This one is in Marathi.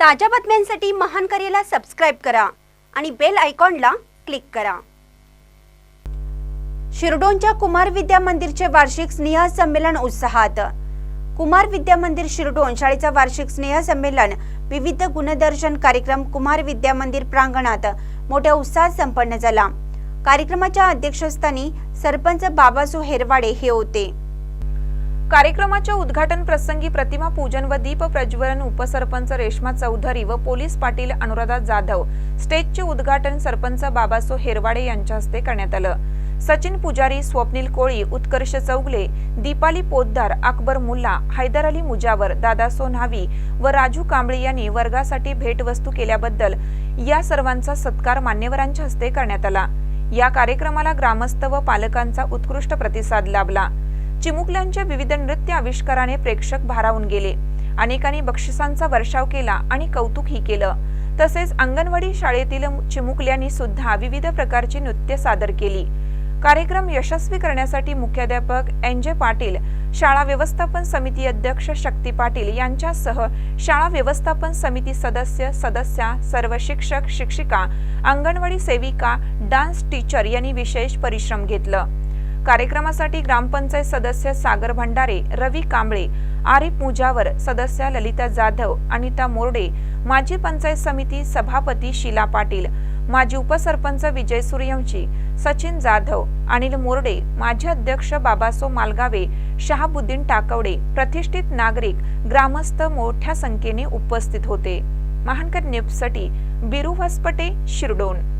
ताज्या बातम्यांसाठी महान करेला सबस्क्राईब करा आणि बेल आयकॉनला क्लिक करा. शिरडोनच्या कुमार विद्या मंदिरचे वार्षिक स्नेह संमेलन उत्साहात. कुमार विद्या मंदिर शिरडोन शाळेचा वार्षिक स्नेह संमेलन विविध गुणदर्शन कार्यक्रम कुमार विद्या मंदिर प्रांगणात मोठ्या उत्साहात संपन्न झाला. कार्यक्रमाच्या अध्यक्षस्थानी सरपंच बाबासू हेरवाडे हे होते. कार्यक्रमाच्या उद्घाटन प्रसंगी प्रतिमा पूजन व दीप प्रज्वलन उपसरपंच रेश्मा चौधरी व पोलीस पाटील अनुराधा जाधव. स्टेजचे उद्घाटन सरपंच बाबासो हेरवाडे यांच्या हस्ते करण्यात आलं. सचिन पुजारी स्वप्नील कोळी उत्कर्ष चौगले दीपाली पोद्दार अकबर मुल्ला हैदर अली मुजावर दादा सोनावी व राजू कांबळे यांनी वर्गासाठी भेटवस्तू केल्याबद्दल या सर्वांचा सत्कार मान्यवरांच्या हस्ते करण्यात आला. या कार्यक्रमाला ग्रामस्थ व पालकांचा उत्कृष्ट प्रतिसाद लाभला. चिमुकल्यांच्या विविध नृत्य आविष्काराने प्रेक्षक भारावून गेले. अनेकांनी बक्षिसांचा वर्षाव केला आणि कौतुकही केलं. तसेच अंगणवाडी शाळेतील चिमुकल्यांनी सुद्धा विविध प्रकारची नृत्य सादर केली. कार्यक्रम यशस्वी करण्यासाठी मुख्याध्यापक एन जे पाटील शाळा व्यवस्थापन समिती अध्यक्ष शक्ती पाटील यांच्यासह शाळा व्यवस्थापन समिती सदस्य सदस्या सर्व शिक्षक शिक्षिका अंगणवाडी सेविका डान्स टीचर यांनी विशेष परिश्रम घेतलं. कार्यक्रमासाठी ग्रामपंचायत सदस्य सागर भंडारे रवी कांबळे आरिफ मुजावर सदस्या ललिता जाधव अनिता मोर्डे माजी पंचायत समिती सभापती शीला पाटील माजी उपसरपंच विजय सूर्यवंशी सचिन जाधव अनिल मोर्डे माजी अध्यक्ष बाबासो मालगावे शहाबुद्दीन टाकवडे प्रतिष्ठित नागरिक ग्रामस्थ मोठ्या संख्येने उपस्थित होते. महानकर न्यूजसाठी बिरू हसपटे शिरडोन.